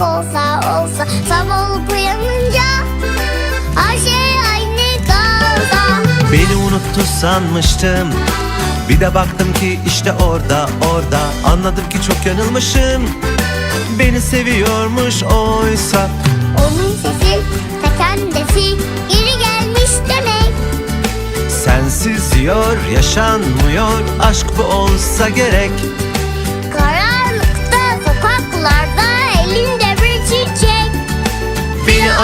olsa olsa Sabah olup uyanınca Her şey aynı kalsa Beni unuttu sanmıştım. Bir de baktım ki işte orada orada. Anladım ki çok yanılmışım. Beni seviyormuş oysa. Onun sesi ta kendisi Geri gelmiş demek. Sensiz diyor yaşanmıyor. Aşk bu olsa gerek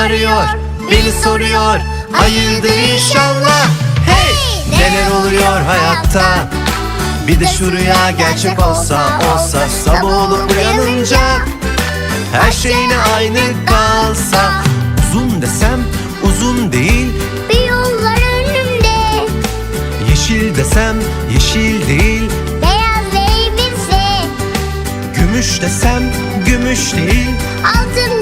arıyor, beni soruyor. Hayırdır inşallah. Hey! Neler oluyor hayatta? Bir de şu rüya gerçek olsa olsa Sabah olup uyanınca Her şeyine aynı kalsa. Uzun desem uzun değil. Bir yollar önümde. Yeşil desem yeşil değil. Beyaz elbise Gümüş desem gümüş değil. Altın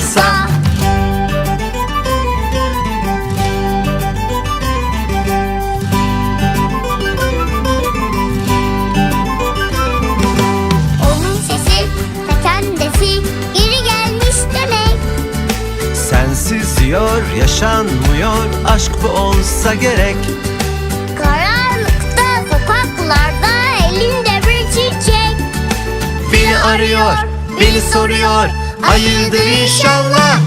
yaşanmıyor. Aşk bu olsa gerek. Karanlıkta sokaklarda elinde bir çiçek. Beni arıyor, beni soruyor. Hayırdır inşallah